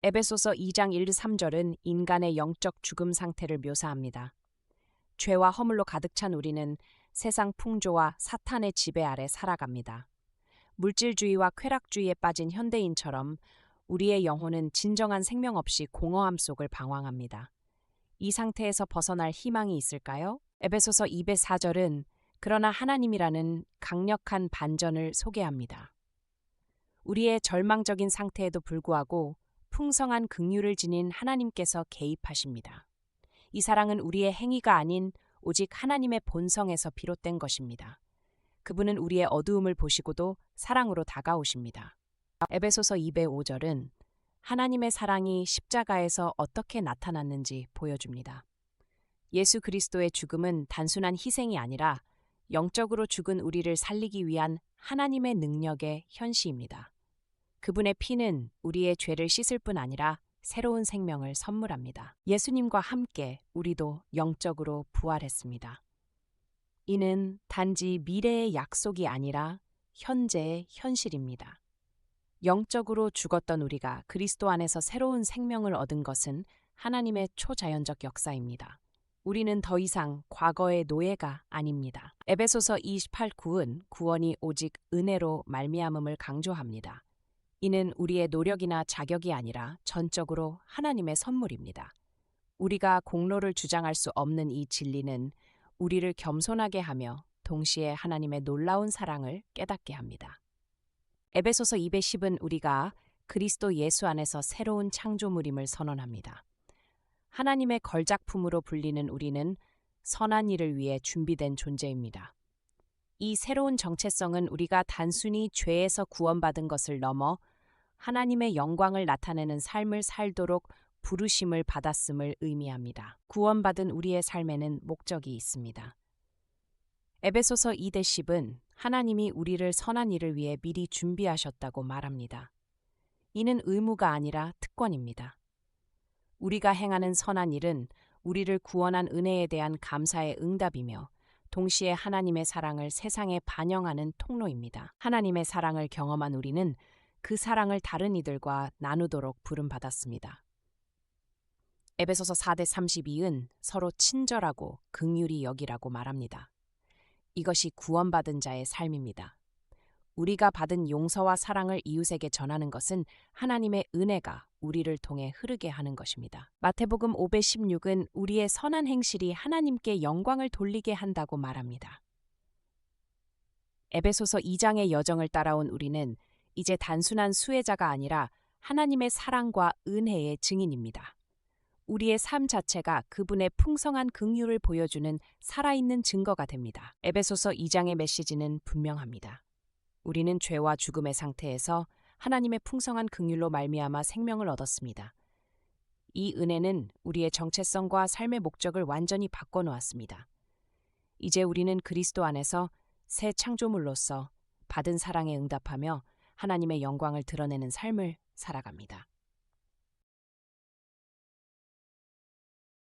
에베소서 2장 1, 3절은 인간의 영적 죽음 상태를 묘사합니다. 죄와 허물로 가득 찬 우리는 세상 풍조와 사탄의 지배 아래 살아갑니다. 물질주의와 쾌락주의에 빠진 현대인처럼 우리의 영혼은 진정한 생명 없이 공허함 속을 방황합니다. 이 상태에서 벗어날 희망이 있을까요? 에베소서 2배 4절은 그러나 하나님이라는 강력한 반전을 소개합니다. 우리의 절망적인 상태에도 불구하고 풍성한 긍휼을 지닌 하나님께서 개입하십니다. 이 사랑은 우리의 행위가 아닌 오직 하나님의 본성에서 비롯된 것입니다. 그분은 우리의 어두움을 보시고도 사랑으로 다가오십니다. 에베소서 2배 5절은 하나님의 사랑이 십자가에서 어떻게 나타났는지 보여줍니다. 예수 그리스도의 죽음은 단순한 희생이 아니라 영적으로 죽은 우리를 살리기 위한 하나님의 능력의 현시입니다. 그분의 피는 우리의 죄를 씻을 뿐 아니라 새로운 생명을 선물합니다. 예수님과 함께 우리도 영적으로 부활했습니다. 이는 단지 미래의 약속이 아니라 현재의 현실입니다. 영적으로 죽었던 우리가 그리스도 안에서 새로운 생명을 얻은 것은 하나님의 초자연적 역사입니다. 우리는 더 이상 과거의 노예가 아닙니다. 에베소서 28구은 구원이 오직 은혜로 말미암음을 강조합니다. 이는 우리의 노력이나 자격이 아니라 전적으로 하나님의 선물입니다. 우리가 공로를 주장할 수 없는 이 진리는 우리를 겸손하게 하며 동시에 하나님의 놀라운 사랑을 깨닫게 합니다. 에베소서 210은 우리가 그리스도 예수 안에서 새로운 창조물임을 선언합니다. 하나님의 걸작품으로 불리는 우리는 선한 일을 위해 준비된 존재입니다. 이 새로운 정체성은 우리가 단순히 죄에서 구원받은 것을 넘어 하나님의 영광을 나타내는 삶을 살도록 부르심을 받았음을 의미합니다. 구원받은 우리의 삶에는 목적이 있습니다. 에베소서 2대 10은 하나님이 우리를 선한 일을 위해 미리 준비하셨다고 말합니다. 이는 의무가 아니라 특권입니다. 우리가 행하는 선한 일은 우리를 구원한 은혜에 대한 감사의 응답이며 동시에 하나님의 사랑을 세상에 반영하는 통로입니다. 하나님의 사랑을 경험한 우리는 그 사랑을 다른 이들과 나누도록 부름받았습니다. 에베소서 4대 32은 서로 친절하고 긍휼히 여기라고 말합니다. 이것이 구원받은 자의 삶입니다. 우리가 받은 용서와 사랑을 이웃에게 전하는 것은 하나님의 은혜가 우리를 통해 흐르게 하는 것입니다. 마태복음 516은 우리의 선한 행실이 하나님께 영광을 돌리게 한다고 말합니다. 에베소서 2장의 여정을 따라온 우리는 이제 단순한 수혜자가 아니라 하나님의 사랑과 은혜의 증인입니다. 우리의 삶 자체가 그분의 풍성한 긍휼을 보여주는 살아있는 증거가 됩니다. 에베소서 2장의 메시지는 분명합니다. 우리는 죄와 죽음의 상태에서 하나님의 풍성한 긍휼로 말미암아 생명을 얻었습니다. 이 은혜는 우리의 정체성과 삶의 목적을 완전히 바꿔 놓았습니다. 이제 우리는 그리스도 안에서 새 창조물로서 받은 사랑에 응답하며 하나님의 영광을 드러내는 삶을 살아갑니다.